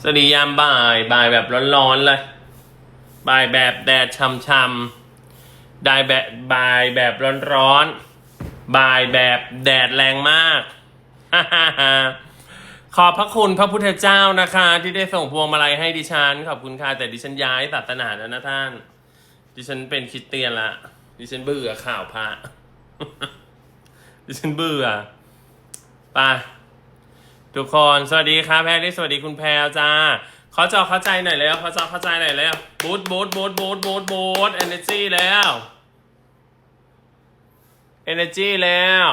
สวัสดียามบ่ายบ่ายแบบร้อนๆเลยบ่ายแบบแดดช่ำๆได้แบบบ่ายแบบร้อนๆบ่ายแบบแดดแรงมากขอบพระคุณพระพุทธเจ้านะคะ ที่ได้ส่งพวงมาลัยให้ดิฉัน ขอบคุณค่ะแต่ดิฉันย้ายศาสนาแล้วนะท่าน ดิฉันเป็นคริสเตียนละดิฉันเบื่อข่าวพระดิฉันเบื่อไป ทุกคนสวัสดีครับแพรรี่สวัสดีคุณแพรจ้าขอจอเข้าใจหน่อยแล้วขอจอเข้าใจหน่อยแล้วบูทบูทบูทบูทบูทบูทเอเนจีแล้วเอเนจีแล้ว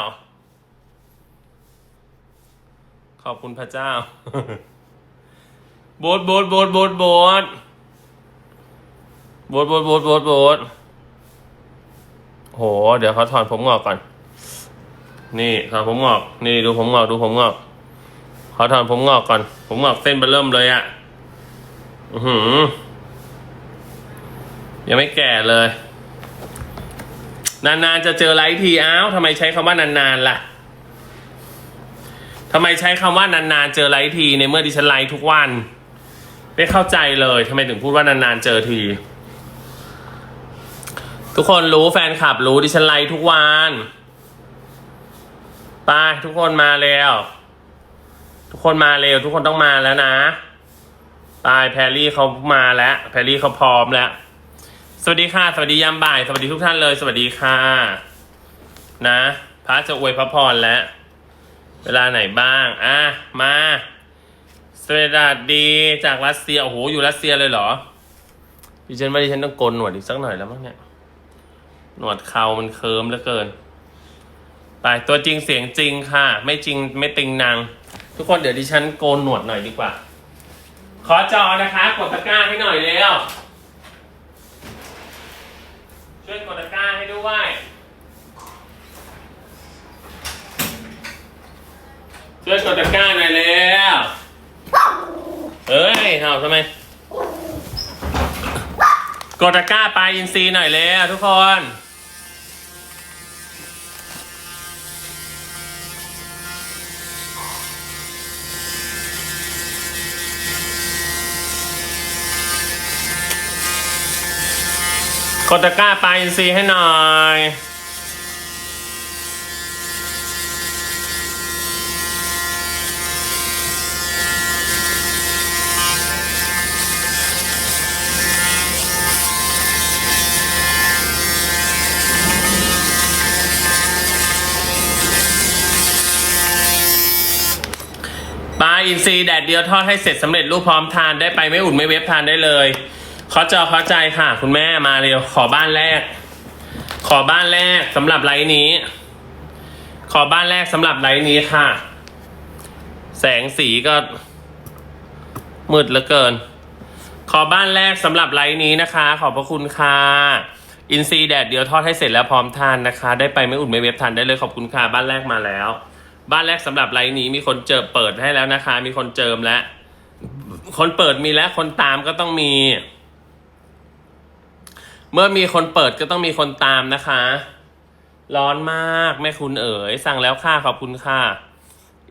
ขอบคุณพระเจ้าบูทบูทบูทบูทบูทบูทบูทบูทบูทบูทโห เดี๋ยวเขาถอนผมงอกก่อน นี่ถอนผมงอก นี่ดูผมงอกดูผมงอก อถอนผมงอกก่อน ผมงอกเส้นเบอร์เริ่มเลยอะ่ะ อือหือ ยังไม่แก่เลย นานๆจะเจอไลฟ์ทีอ้าวทำไมใช้คำว่านานๆล่ะทำไมใช้คำว่านานๆเจอไลฟ์ทีในเมื่อดิฉันไลฟ์ทุกวัน ไม่เข้าใจเลยทำไมถึงพูดว่านานๆเจอที ทุกคนรู้แฟนคลับรู้ดิฉันไลฟ์ทุกวันไปทุกคนมาแล้ว ทุกคนมาเร็ว ทุกคนต้องมาแล้วนะ ตายแพรรี่เขามาแล้ว แพรรี่เขาพร้อมแล้ว สวัสดีค่ะ สวัสดียามบ่าย สวัสดีทุกท่านเลย สวัสดีค่ะ นะ พระจะอวยพระพรแล้ว เวลาไหนบ้าง อะ มาสวัสดีจากรัสเซีย โอ้โห อยู่รัสเซียเลยเหรอ ดิฉันว่าดิฉันต้องโกนหนวดอีกสักหน่อยแล้วมั้งเนี่ย หนวดเขามันเคิร์มเหลือเกิน ไปตัวจริงเสียงจริงค่ะ ไม่จริงไม่ติงนาง ทุกคนเดี๋ยวดิฉันโกนหนวดหน่อยดีกว่า ขอจอนะคะกดตะกร้าให้หน่อยเร็วช่วยกดตะกร้าให้ด้วยช่วยกดตะกร้าหน่อยเร็วเอ้ยเห่าทำไมกดตะกร้าปลาอินซีหน่อยเร็วทุกคน กดตะกร้าปลาอินซีให้หน่อยปลาอินทรีแดดเดียวทอดให้เสร็จสำเร็จรูปพร้อมทานได้ไปไม่อุ่นไม่เวฟทานได้เลย ขอจอขอใจค่ะ คุณแม่มาเร็วขอบ้านแรก ขอบ้านแรกสำหรับไลน์นี้ ขอบ้านแรกสำหรับไลน์นี้ค่ะ แสงสีก็ มืดเหลือเกิน ขอบ้านแรกสำหรับไลน์นี้นะคะ ขอบพระคุณค่ะอินซีแดดเดียวทอดให้เสร็จแล้วพร้อมทานนะคะ ได้ไปไม่อุ่นไม่เวฟทานได้เลยขอบคุณค่ะบ้านแรกมาแล้ว บ้านแรกสำหรับไลน์นี้มีคนเจอเปิดให้แล้วนะคะ มีคนเจิมแล้วคนเปิดมีแล้วคนตามก็ต้องมี เมื่อมีคนเปิดก็ต้องมีคนตามนะคะ ร้อนมากแม่คุณเอ๋ย สั่งแล้วค่ะขอบคุณค่ะ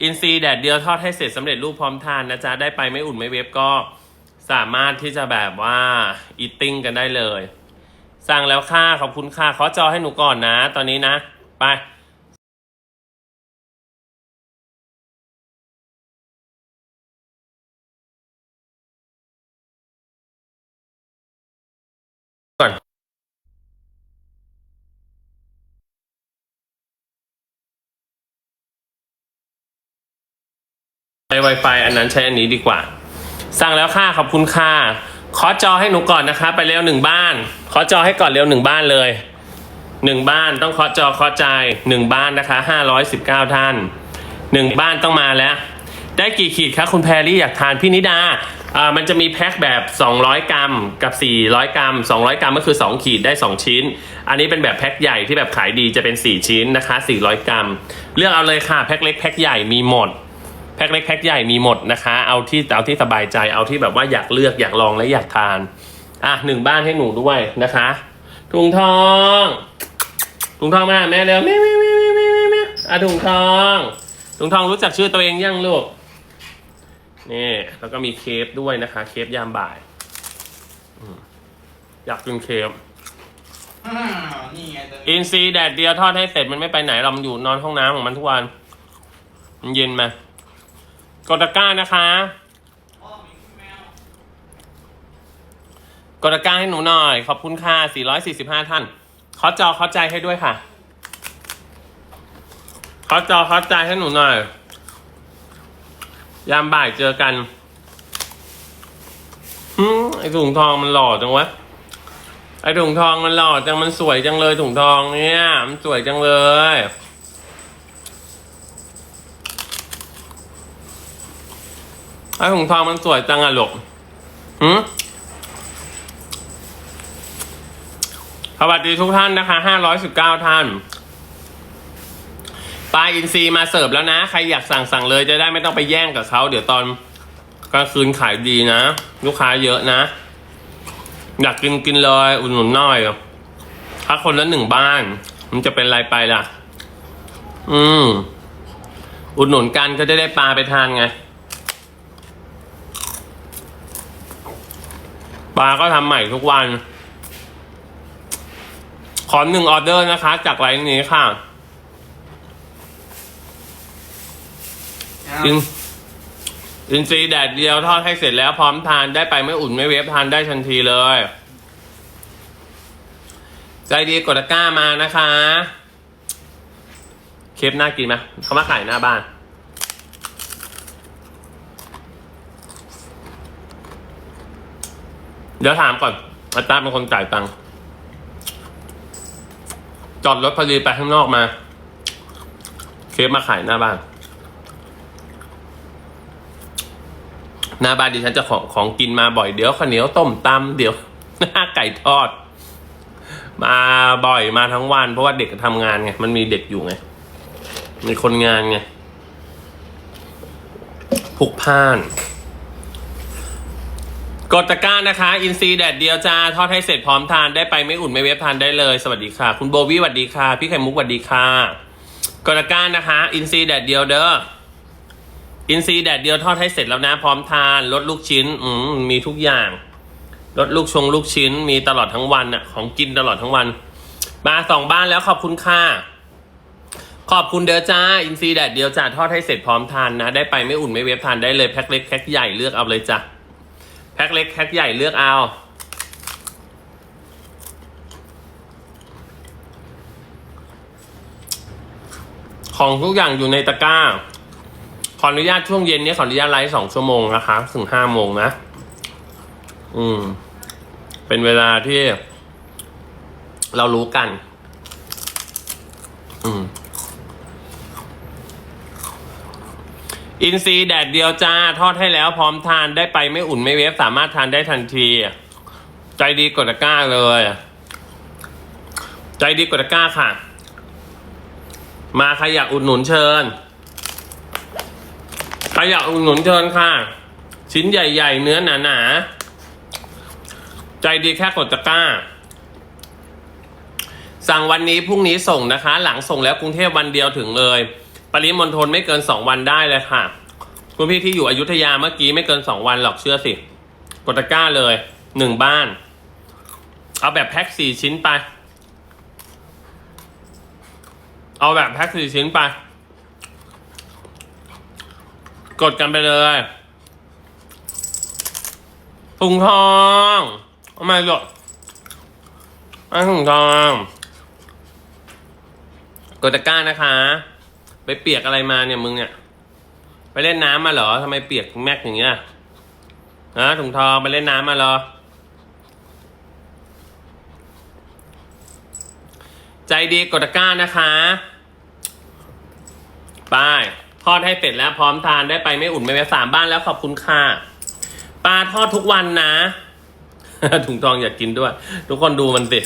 อินซีแดดเดียวทอดให้เสร็จสำเร็จรูปพร้อมทานนะจ๊ะ ได้ไปไม่อุ่นไม่เวฟก็สามารถที่จะแบบว่าอีทติ้งกันได้เลย สั่งแล้วค่ะขอบคุณค่ะขอจอให้หนูก่อนนะ ตอนนี้นะ ไป Wi-Fi อันนั้นใช้อันนี้ดีกว่า สั่งแล้วค่ะขอบคุณค่ะขอจอให้หนูก่อนนะคะ ไปเร็วหนึ่งบ้าน ขอจอให้ก่อนเร็วหนึ่งบ้านเลยหนึ่งบ้านต้องเคาะจอเคาะใจหนึ่งบ้านนะคะห้าร้อยสิบเก้าท่านหนึ่งบ้านต้องมาแล้ว ได้กี่ขีดคะคุณแพรรี่อยากทานพี่นิดาอ่ามันจะมีแพ็คแบบ 200 กรัมกับ 400 กรัม 200 กรัมก็คือ 2 ขีดได้ 2 ชิ้น อันนี้เป็นแบบแพ็คใหญ่ที่แบบขายดีจะเป็น 4 ชิ้นนะคะ 400 กรัม เลือกเอาเลยค่ะ แพ็คเล็กแพ็คใหญ่มีหมด แพ็คเล็กแพ็คใหญ่มีหมดนะคะ เอาที่เอาที่สบายใจเอาที่แบบว่าอยากเลือกอยากลองและอยากทาน อะหนึ่งบ้านให้หนูด้วยนะคะถุงทองถุงทองมาหาแม่เร็วแม่แม่แม่แม่แม่แม่แม่อะถุงทองถุงทองรู้จักชื่อตัวเองยังลูกนี่แล้วก็มีเคฟด้วยนะคะ เคฟยามบ่ายอืมอยากกินเคฟอ้าวนี่ไงตัวนี้อินซีแดดเดียวทอดให้เสร็จมันไม่ไปไหนเรามันอยู่นอนห้องน้ำของมันทุกวัน มันเย็นมา กดตะกร้านะคะกดตะกร้าให้หนูหน่อย ขอบคุณค่ะ 445 ท่าน ขอจอเข้าใจให้ด้วยค่ะ ขอจอเข้าใจให้หนูหน่อย ยามบ่ายเจอกันหืมไอถุงทองมันหล่อจังวะ ไอถุงทองมันหล่อจัง มันสวยจังเลยถุงทองเนี่ย มันสวยจังเลย ไอถุงทองมันสวยจังอะลูกหืมสวัสดีทุกท่านนะคะ519ท่าน ปลาอินทรีมาเสิร์ฟแล้วนะ ใครอยากสั่งสั่งเลยจะได้ไม่ต้องไปแย่งกับเขาเดี๋ยวตอนกลางคืนขายดีนะ ลูกค้าเยอะนะ อยากกินกินเลยอุ่นหนุนหน่อยถ้าคนละหนึ่งบ้าน มันจะเป็นไรไปล่ะ อืม อุดหนุนกันก็จะได้ปลาไปทานไง ปลาก็ทำใหม่ทุกวัน ขอหนึ่งออเดอร์นะคะ จากไลน์นี้ค่ะอินอินซีแดดเดียวทอดให้เสร็จแล้วพร้อมทานได้ไปไม่อุ่นไม่เวฟทานได้ทันทีเลย ใจดีกดตะกร้ามานะคะ เคฟน่ากินไหมเขามาขายหน้าบ้าน เดี๋ยวถามก่อนอาจารย์เป็นคนจ่ายตังค์จอดรถพอดีไปข้างนอกมา เคฟมาขายหน้าบ้าน หน้าบ้านดิฉันจะของของกินมาบ่อยเดี๋ยวข้าวเหนียวต้มตำเดี๋ยวหน้าไก่ทอด มาบ่อยมาทั้งวัน เพราะว่าเด็กทำงานไงมันมีเด็กอยู่ไงมีคนงานไงผูกพ่าน กดตะกร้านะคะ อินซีแดดเดียวจ้าทอดให้เสร็จพร้อมทานได้ไปไม่อุ่นไม่เวฟทานได้เลย สวัสดีค่ะ คุณโบวี่สวัสดีค่ะ พี่ไข่มุกสวัสดีค่ะกดตะกร้านะคะ อินซีแดดเดียวเด้ออินซีแดดเดียวทอดให้เสร็จแล้วนะ พร้อมทานลดลูกชิ้นอืมมีทุกอย่างลดลูกชงลูกชิ้น มีตลอดทั้งวันอะของกินตลอดทั้งวัน มาสองบ้านแล้วขอบคุณค่ะขอบคุณเด้อจ้า อินซีแดดเดียวจ้าทอดให้เสร็จพร้อมทานนะ ได้ไปไม่อุ่นไม่เวฟทานได้เลยแพ็คเล็กแพ็คใหญ่เลือกเอาเลยจ้ะ แพ็คเล็กแพ็คใหญ่เลือกเอาของทุกอย่างอยู่ในตะกร้า ขออนุญาตช่วงเย็นนี้ขออนุญาตไลฟ์สองชั่วโมงนะคะ ถึงห้าโมงนะ อืม เป็นเวลาที่เรารู้กัน อืม อินซีแดดเดียวจ้า ทอดให้แล้วพร้อมทานได้ไปไม่อุ่นไม่เวฟสามารถทานได้ทันที ใจดีกดตะกร้าเลย ใจดีกดตะกร้าค่ะ มาใครอยากอุดหนุนเชิญใครอยากอุดหนุนเชิญค่ะ ชิ้นใหญ่ ๆ เนื้อหนาๆใจดีแค่กดตะกร้าสั่งวันนี้พรุ่งนี้ส่งนะคะ หลังส่งแล้วกรุงเทพวันเดียวถึงเลย ปริมณฑลไม่เกินสองวันได้เลยค่ะ คุณพี่ที่อยู่อยุธยาเมื่อกี้ไม่เกินสองวันหรอกเชื่อสิกดตะกร้าเลยหนึ่งบ้าน เอาแบบแพ็คสี่ชิ้นไป เอาแบบแพ็คสี่ชิ้นไป กดกันไปเลยถุงทองทำไมหรอไอ้ถุงทองกดตะกร้านะคะ ไปเปียกอะไรมาเนี่ยมึงเนี่ย เล่นน้ำมาเหรอทำไมเปียกแม็กอย่างเงี้ยฮะถุงทองไปเล่นน้ำมาเหรอ ใจดีกดตะกร้านะคะไปทอดให้เสร็จแล้วพร้อมทานได้ไปไม่อุ่นไม่แม้สามบ้านแล้วขอบคุณค่ะปลาทอดทุกวันนะถุงทองอยากกินด้วย ทุกคนดูมันสิ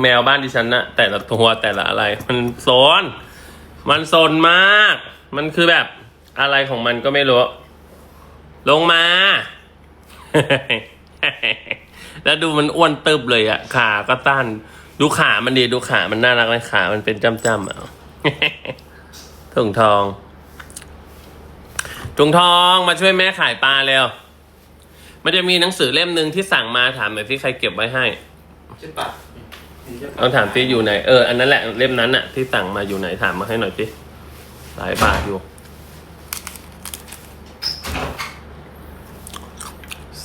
แมวบ้านดิฉันนะแต่ละตัวแต่ละอะไร มันโซน มันโซนมาก มันคือแบบ อะไรของมันก็ไม่รู้ ลงมา แล้วดูมันอ้วนตึบเลยอะขาก็ตั้นดูขามันดีดูขามันน่ารักเลยขา มันเป็นจ้ำๆอะถุงทองถุงทองมาช่วยแม่ขายปลาเร็วมันจะมีหนังสือเล่มหนึ่งที่สั่งมาถามหน่อยที่ใครเก็บไว้ให้เจ็ดปัดเห็นเจ็ดปัดต้องถามที่อยู่ไหน เออ อันนั้นแหละเล่มนั้นน่ะที่สั่งมาอยู่ไหนถามมาให้หน่อยสิหลายบาทอยู่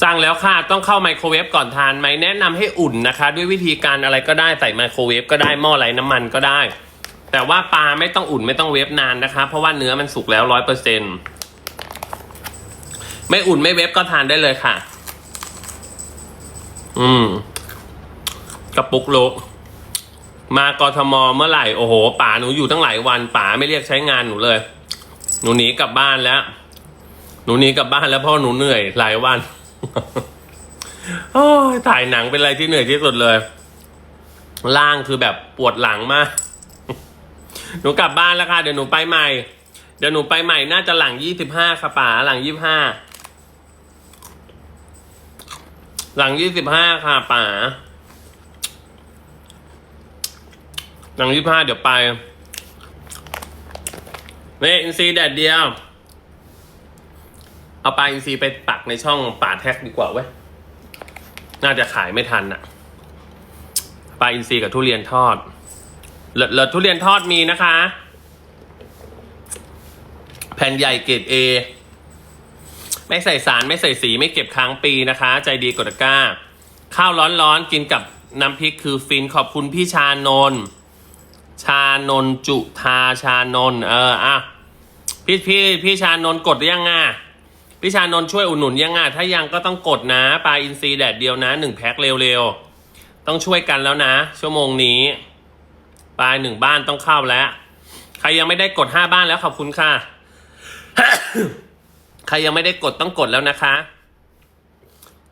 สั่งแล้วค่ะต้องเข้าไมโครเวฟก่อนทานไหมแนะนำให้อุ่นนะคะ ด้วยวิธีการอะไรก็ได้ใส่ไมโครเวฟก็ได้หม้อไร้น้ำมันก็ได้ แต่ว่าปลาไม่ต้องอุ่นไม่ต้องเวฟนานนะคะ เพราะว่าเนื้อมันสุกแล้วร้อยเปอร์เซ็นไม่อุ่นไม่เวฟก็ทานได้เลยค่ะ อืมกระปุกโลมากรทมเมื่อไหร่โอ้โหป๋าหนูอยู่ตั้งหลายวันป๋าไม่เรียกใช้งานหนูเลย หนูหนีกลับบ้านแล้ว หนูหนีกลับบ้านแล้วเพราะหนูเหนื่อยหลายวัน ถ่ายหนังเป็นอะไรที่เหนื่อยที่สุดเลย ล่างคือแบบปวดหลังมาก หนูกลับบ้านแล้วค่ะ เดี๋ยวหนูไปใหม่ เดี๋ยวหนูไปใหม่น่าจะหลังยี่สิบห้าค่ะป๋าหลังยี่สิบห้า หลังยี่สิบห้าค่ะป๋า หลังยี่สิบห้าเดี๋ยวไปนี่อินซีแดดเดียว เอาปลาอินซีไปปักในช่องป่าแท็กดีกว่าเว้ย น่าจะขายไม่ทันอะปลาอินซีกับทุเรียนทอดเหลือทุเรียนทอดมีนะคะ แผ่นใหญ่เกรดเอไม่ใส่สารไม่ใส่สีไม่เก็บค้างปีนะคะ ใจดีกดก้า ข้าวร้อนๆกินกับน้ำพริกคือฟินขอบคุณพี่ชานนชานนจุธาชานนเอออะพี่พี่พี่ชานนกดหรือยังอะ พี่ชานนท์ช่วยอุดหนุนยังอะถ้ายังก็ต้องกดนะปลาอินทรีแดดเดียวนะหนึ่งแพ็คเร็วๆ ต้องช่วยกันแล้วนะ ชั่วโมงนี้ ปลาหนึ่งบ้านต้องเข้าแล้ว ใครยังไม่ได้กดห้าบ้านแล้วขอบคุณค่ะ ใครยังไม่ได้กดต้องกดแล้วนะคะ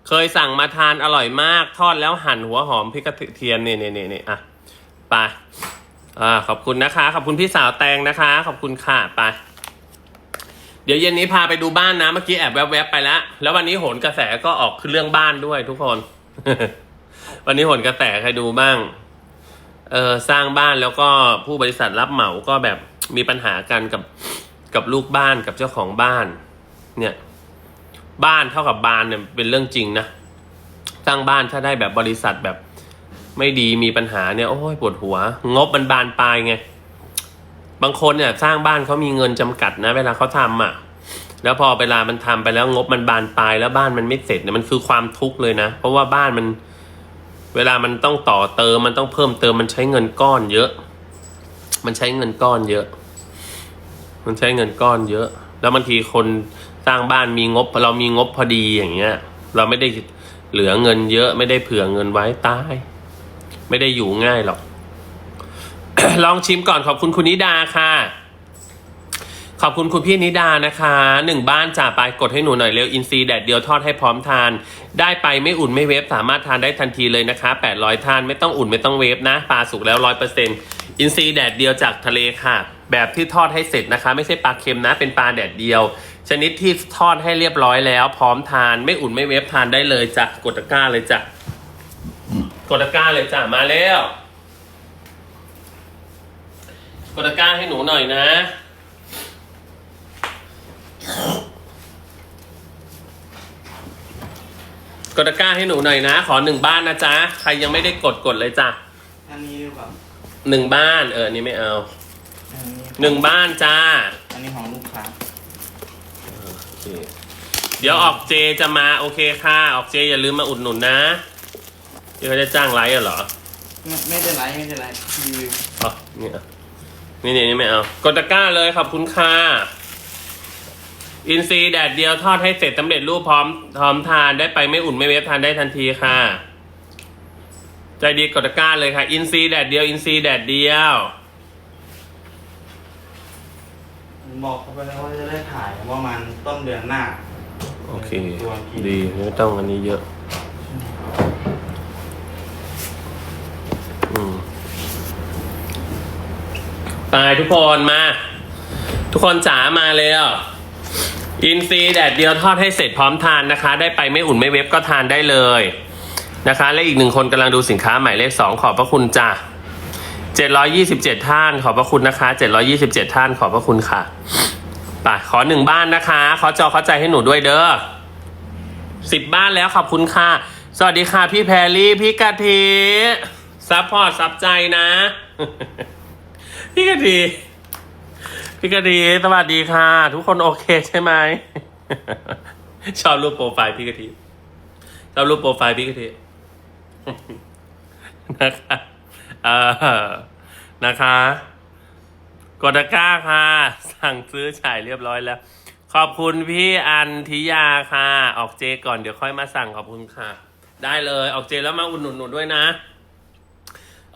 เคยสั่งมาทานอร่อยมาก ทอดแล้วหั่นหัวหอมพริกกระเทียมนี่ยเนี่นี่นี่ยอะไปอ่าขอบคุณนะคะ ขอบคุณพี่สาวแตงนะคะ ขอบคุณค่ะไป เดี๋ยวเย็นนี้พาไปดูบ้านนะ เมื่อกี้แอบแวบๆไปแล้ว แล้ววันนี้โหนกระแสก็ออกคือเรื่องบ้านด้วยทุกคน วันนี้โหนกระแสใครดูบ้าง เออสร้างบ้านแล้วก็ผู้บริษัทรับเหมาก็แบบมีปัญหากันกับกับลูกบ้านกับเจ้าของบ้าน เนี่ย บ้านเท่ากับบานเนี่ยเป็นเรื่องจริงนะสร้างบ้านถ้าได้แบบบริษัทแบบ ไม่ดีมีปัญหาเนี่ยโอ้ยปวดหัว งบมันบานปลายไง บางคนเนี่ยสร้างบ้านเขามีเงินจำกัดนะ เวลาเขาทำอะ แล้วพอเวลามันทำไปแล้วงบมันบานปลายแล้วบ้านมันไม่เสร็จเนี่ยมันคือความทุกข์เลยนะ เพราะว่าบ้านมัน เวลามันต้องต่อเติมมันต้องเพิ่มเติมมันใช้เงินก้อนเยอะ มันใช้เงินก้อนเยอะ มันใช้เงินก้อนเยอะ แล้วบางทีคนสร้างบ้านมีงบเรามีงบพอดีอย่างเงี้ย เราไม่ได้เหลือเงินเยอะ ไม่ได้เผื่อเงินไว้ตาย ไม่ได้อยู่ง่ายหรอก ลองชิมก่อนขอบคุณคุณนิดาค่ะ ขอบคุณคุณพี่นิดานะคะหนึ่งบ้านจ่าไปกดให้หนูหน่อยเร็วอินซีแดดเดียวทอดให้พร้อมทาน ได้ไปไม่อุ่นไม่เวฟสามารถทานได้ทันทีเลยนะคะ 800 ทานไม่ต้องอุ่นไม่ต้องเวฟนะปลาสุกแล้ว100%อินซีแดดเดียวจากทะเลค่ะ แบบที่ทอดให้เสร็จนะคะ ไม่ใช่ปลาเค็มนะเป็นปลาแดดเดียว ชนิดที่ทอดให้เรียบร้อยแล้ว พร้อมทานไม่อุ่นไม่เวฟทานได้เลยจ้ะกดตะกร้าเลยจ้ะกดตะกร้าเลยจ้ะมาแล้ว กดตะกร้าให้หนูหน่อยนะกดตะกร้าให้หนูหน่อยนะ ขอหนึ่งบ้านนะจ๊ะ ใครยังไม่ได้กดกดเลยจ้ะอันนี้ดีกว่าหนึ่งบ้านเอออนนี่ไม่เอาอันนี้หนึ่งบ้านจ้าอันนี้ของลูกค้าโอเคเดี๋ยวออกเจจะมาโอเคค่ะ ออกเจอย่าลืมมาอุดหนุนนะเดี๋ยวเขาจะจ้างไลฟ์อะเหรอไม่ไม่ได้ไลฟ์ไม่ได้ไลฟ์รีวิว อ๋อนี่อะ นี่นี่นี่ไม่เอากดตะกร้าเลยขอบคุณค่ะอินซีแดดเดียวทอดให้เสร็จสำเร็จรูปพร้อมพร้อมทานได้ไปไม่อุ่นไม่เวฟทานได้ทันทีค่ะ ใจดีกดตะกร้าเลยค่ะ อินซีแดดเดียว อินซีแดดเดียวบอกเขาไปแล้วว่าจะได้ถ่ายประมาณต้นเดือนหน้า โอเคตัวกินดีไม่ต้องอันนี้เยอะ อืม ตายทุกคนมา ทุกคนจ๋ามาเลยอะอินซีแดดเดียวทอดให้เสร็จพร้อมทานนะคะ ได้ไปไม่อุ่นไม่เว็บก็ทานได้เลยนะคะ และอีกหนึ่งคนกำลังดูสินค้าหมายเลขสองขอบพระคุณจ้ะเจ็ดร้อยี่สิบเจ็ดท่าน ขอบพระคุณนะคะเจ็ดร้อยี่สิบเจ็ดท่าน ขอบพระคุณค่ะไปขอหนึ่งบ้านนะคะ ขอจอเข้าใจให้หนูด้วยเด้อสิบบ้านแล้วขอบคุณค่ะ สวัสดีค่ะ พี่แพรลี่ พี่กะทิซัพพอร์ตซับใจนะ พี่กะทิพี่กะทิสวัสดีค่ะ ทุกคนโอเคใช่ไหมชอบรูปโปรไฟล์พี่กะทิชอบรูปโปรไฟล์พี่กะทินะคะเออนะคะกดตะกร้าค่ะ สั่งซื้อฉายเรียบร้อยแล้ว ขอบคุณพี่อันทิยาค่ะ ออกเจก่อนเดี๋ยวค่อยมาสั่งขอบคุณค่ะ ได้เลยออกเจแล้วมาอุดหนุนหนูด้วยนะ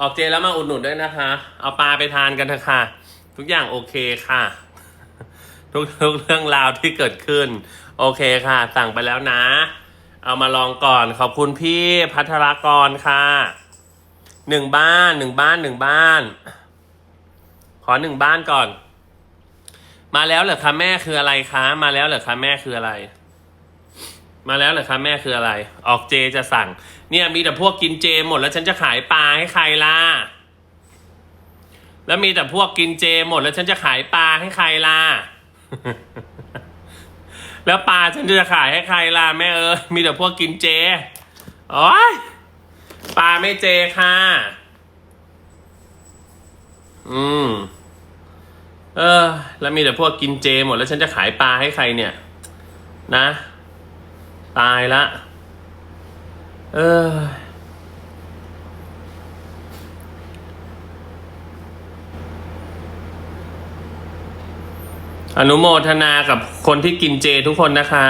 ออกเจแล้วมาอุดหนุนด้วยนะคะ เอาปลาไปทานกันเถอะค่ะ ทุกอย่างโอเคค่ะ ทุกทุกเรื่องราวที่เกิดขึ้น โอเคค่ะ สั่งไปแล้วนะ เอามาลองก่อนขอบคุณพี่พัทรกรค่ะหนึ่งบ้านหนึ่งบ้านหนึ่งบ้าน ขอหนึ่งบ้านก่อน มาแล้วเหรอคะแม่คืออะไรคะ มาแล้วเหรอคะแม่คืออะไร มาแล้วเหรอคะแม่คืออะไร ออกเจจะสั่ง เนี่ยมีแต่พวกกินเจหมดแล้วฉันจะขายปลาให้ใครล่ะ แล้วมีแต่พวกกินเจหมดแล้วฉันจะขายปลาให้ใครล่ะ แล้วปลาฉันจะขายให้ใครล่ะแม่เออมีแต่พวกกินเจโอ้ยปลาไม่เจค่ะ อืม เออ แล้วมีแต่พวกกินเจหมดแล้วฉันจะขายปลาให้ใครเนี่ย นะ ตายละ เอออนุโมทนากับคนที่กินเจทุกคนนะคะ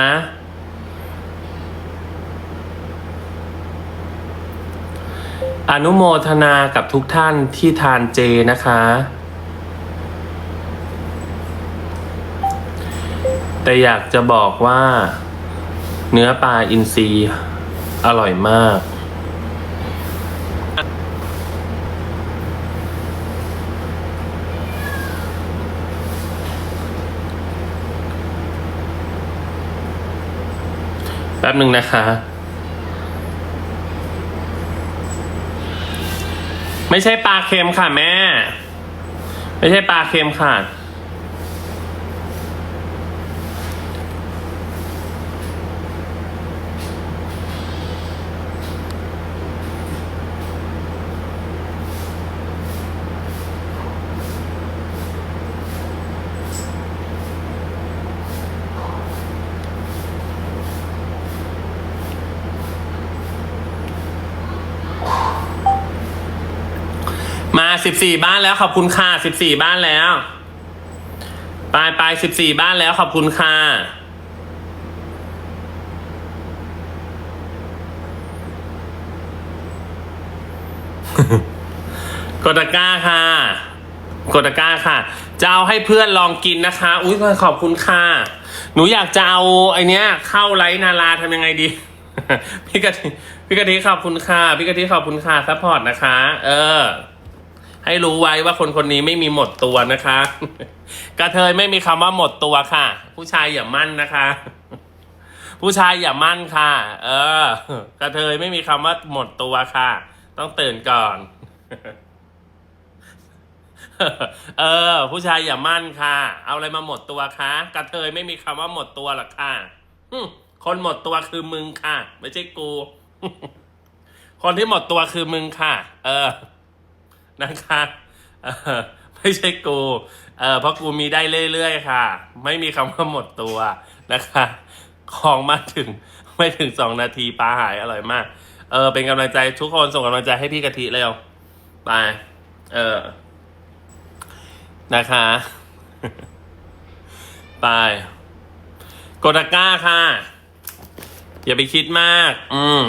อนุโมทนากับทุกท่านที่ทานเจนะคะ แต่อยากจะบอกว่า เนื้อปลาอินทรีย์ อร่อยมาก แป๊บหนึ่งนะคะ ไม่ใช่ปลาเค็มค่ะแม่ ไม่ใช่ปลาเค็มค่ะ สิบสี่บ้านแล้วขอบคุณค่ะสิบสี่บ้านแล้วไปไปสิบสี่บ้านแล้วขอบคุณค่ะกดตะก้าค่ะกดตะก้าค่ะจะเอาให้เพื่อนลองกินนะคะ อุ้ยขอบคุณค่ะ หนูอยากจะเอาไอเนี้ย เข้าไลฟ์นาราทำยังไงดี พี่กะทิพี่กะทิขอบคุณค่ะ พี่กะทิขอบคุณค่ะซัพพอร์ตนะคะ เออ ให้รู้ไว้ว่าคนคนนี้ไม่มีหมดตัวนะคะ กระเทยไม่มีคำว่าหมดตัวค่ะ ผู้ชายอย่ามั่นนะคะ ผู้ชายอย่ามั่นค่ะ เออ กระเทยไม่มีคำว่าหมดตัวค่ะ ต้องตื่นก่อน เออ ผู้ชายอย่ามั่นค่ะ เอาอะไรมาหมดตัวคะกระเทยไม่มีคำว่าหมดตัวหรอกค่ะคนหมดตัวคือมึงค่ะ ไม่ใช่กู คนที่หมดตัวคือมึงค่ะ เออ นะคะไม่ใช่กูเออเพราะกูมีได้เรื่อยๆค่ะ ไม่มีคำว่าหมดตัวนะคะ ของมาถึงไม่ถึงสองนาทีปลาหายอร่อยมาก เออ เป็นกำลังใจทุกคนส่งกำลังใจให้พี่กะทิเร็วไปเออ นะคะ ไปกดตะกร้าค่ะ อย่าไปคิดมาก อืม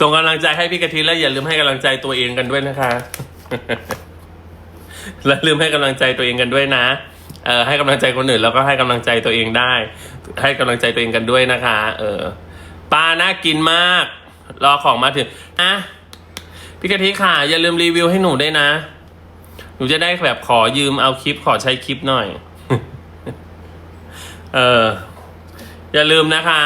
ส่งกำลังใจให้พี่กะทิแล้วอย่าลืมให้กำลังใจตัวเองกันด้วยนะคะ และลืมให้กำลังใจตัวเองกันด้วยนะเออให้กำลังใจคนอื่นแล้วก็ให้กำลังใจตัวเองได้ ให้กำลังใจตัวเองกันด้วยนะคะ เออปลาน่ากินมาก รอของมาถึงนะพี่กะทิค่ะ อย่าลืมรีวิวให้หนูด้วยนะ หนูจะได้แบบขอยืมเอาคลิปขอใช้คลิปหน่อย เอออย่าลืมนะคะ